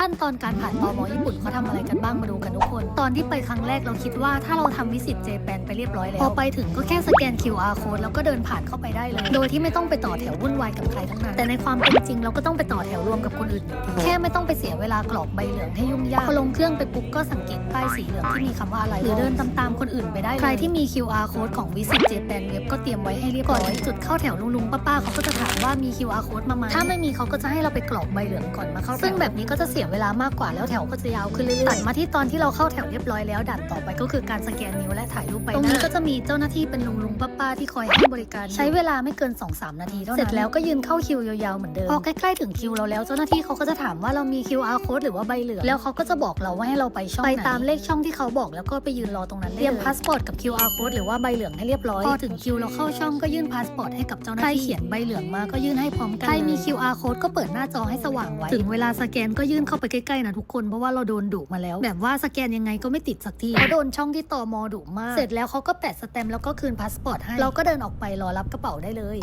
ขั้นตอนการผ่านตมญี่ปุ่นเขาทำอะไรกันบ้างมาดูกันทุกคน ตอนที่ไปครั้งแรกเราคิดว่าถ้าเราทำวิสิตเจแปนไปเรียบร้อยแล้ว พอไปถึงก็แค่สแกน QR code แล้วก็เดินผ่านเข้าไปได้เลย โดยที่ไม่ต้องไปต่อแถววุ่นวายกับใครทั้งนั้น แต่ในความเป็นจริงเราก็ต้องไปต่อแถวรวมกับคนอื่นอยู่ดีแค่ไม่ต้องไปเสียเวลากรอกใบเหลืองให้ยุ่งยาก พอลงเครื่องไปปุ๊บก็สังเกตป้ายสีเหลืองที่มีคำว่าอะไร หรือเดินตามๆคนอื่นไปได้เลยใครที่มี QR code ของ Visit Japan Web ก็เตรียมไว้ให้เรียบร้อยจุดเข้าแถวลุงๆป้าๆเขาก็จะถามว่ามี QR code มาไหมถ้าไม่มีเขาก็จะให้เราไปกรอกใบเหลืองก่อนมาเข้าแถวซึ่งแบบนี้ก็จะเสียเวลามากกว่าแล้วแถวก็จะยาวขึ้นเรื่อยๆตัดมาที่ตอนที่เราเข้าแถวเรียบร้อยแล้วด่านต่อไปก็คือการสแกนนิ้วและถ่ายรูปไปหน้าตรงนี้ จะมีเจ้าหน้าที่เป็นลุงๆป้าๆที่คอยให้บริการ ใช้เวลาไม่เกิน 2-3 นาทีเท่านั้น เสร็จแล้วก็ยืนเข้าคิวยาวๆเหมือนเดิม พอใกล้ๆถึงคิวเราแล้วเจ้าหน้าที่เขาก็จะถามว่าเรามี QR code หรือว่าใบเหลือง แล้วเขาก็จะบอกเราว่าให้เราไปช่องไปตามเลขช่องที่เขาบอกแล้วก็ไปยืนรอตรงนั้นเตรียมพาสปอร์ตกับ QR code หรือว่าใบเหลืองให้เรียบร้อย พอถึงคิวเราเข้าช่องก็ยื่นพาสปอร์ตให้กับเจ้าหน้าที่ ใครเขียนใบเหลืองมาก็ยื่นให้พร้อมกัน ใครมี QR code ก็เปิดหน้าจอให้สว่างไว้ ถึงเวลาสแกนก็ยื่นเข้าไปใกล้ๆนะทุกคนเพราะว่าเราโดนดุมาแล้ว แบบว่าสแกนยังไงก็ไม่ติดสักทีเขาโดนช่องที่ตอมอดุมาก เสร็จแล้วเขาก็แปะสแตมป์แล้วก็คืนพาสปอร์ตให้ เราก็เดินออกไปรอรับกระเป๋าได้เลย